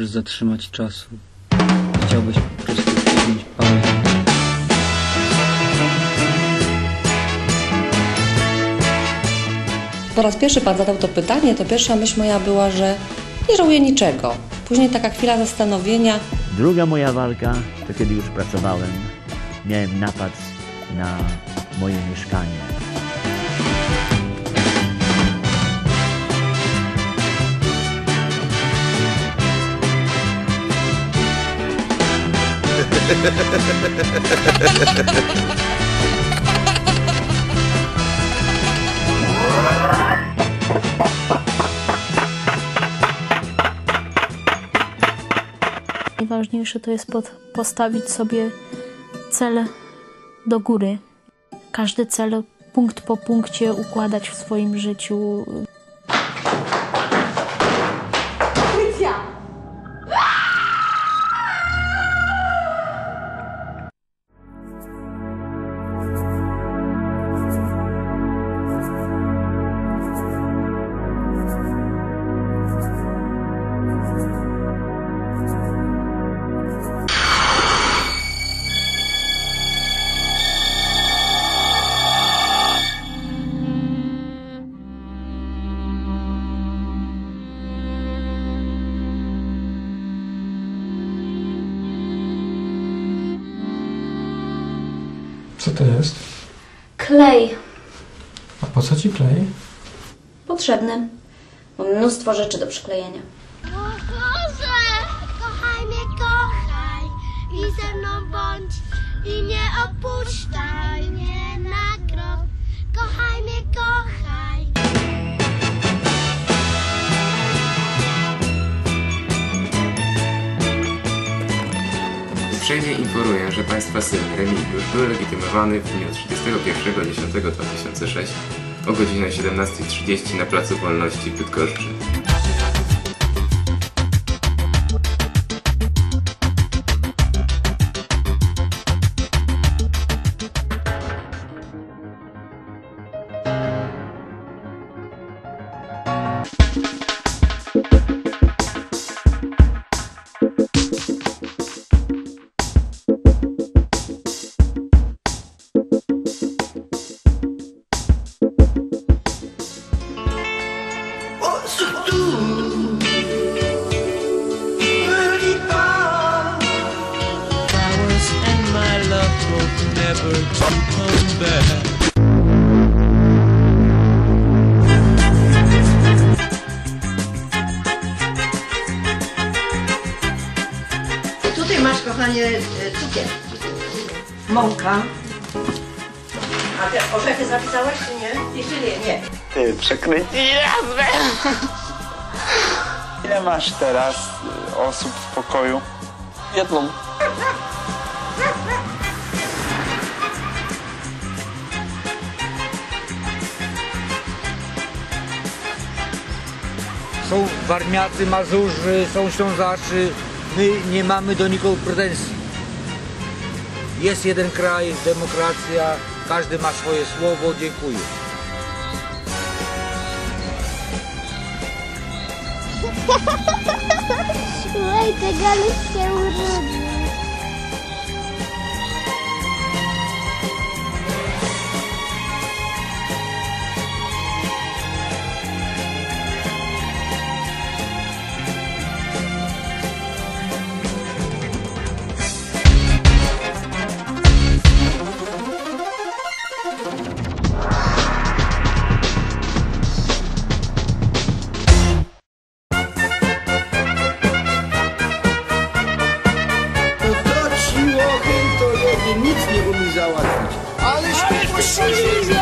chcesz zatrzymać czasu. Chciałbyś po prostu podjąć pauzę. Po raz pierwszy Pan zadał to pytanie, to pierwsza myśl moja była, że nie żałuję niczego. Później taka chwila zastanowienia, Druga moja walka to kiedy już pracowałem. Miałem napad na moje mieszkanie. Najważniejsze to jest pod, postawić sobie cel do góry. Każdy cel punkt po punkcie układać w swoim życiu. Co to jest? Klej. A po co ci klej? Potrzebny. Mam mnóstwo rzeczy do przyklejenia. Boże, kochaj mnie, kochaj i ze mną bądź i nie opuszczaj mnie na krok. Kochaj mnie, kochaj. Uprzejmie informuję, że Państwa syn Remigiusz był legitymowany w dniu 31.10.2006 o godzinie 17.30 na Placu Wolności w Bydgoszczy. flowers Tutaj masz, kochanie, e, cukier. Mąka. A te orzechy zapisałaś, czy nie? Jeszcze nie, nie. Ty, przekryty Ile masz teraz y, osób w pokoju? Jedną. Są Warmiacy, Mazurzy, są Ślązacy. My nie mamy do nikogo pretensji. Jest jeden kraj, demokracja, każdy ma swoje słowo. Dziękuję. Słuchaj, się. To ci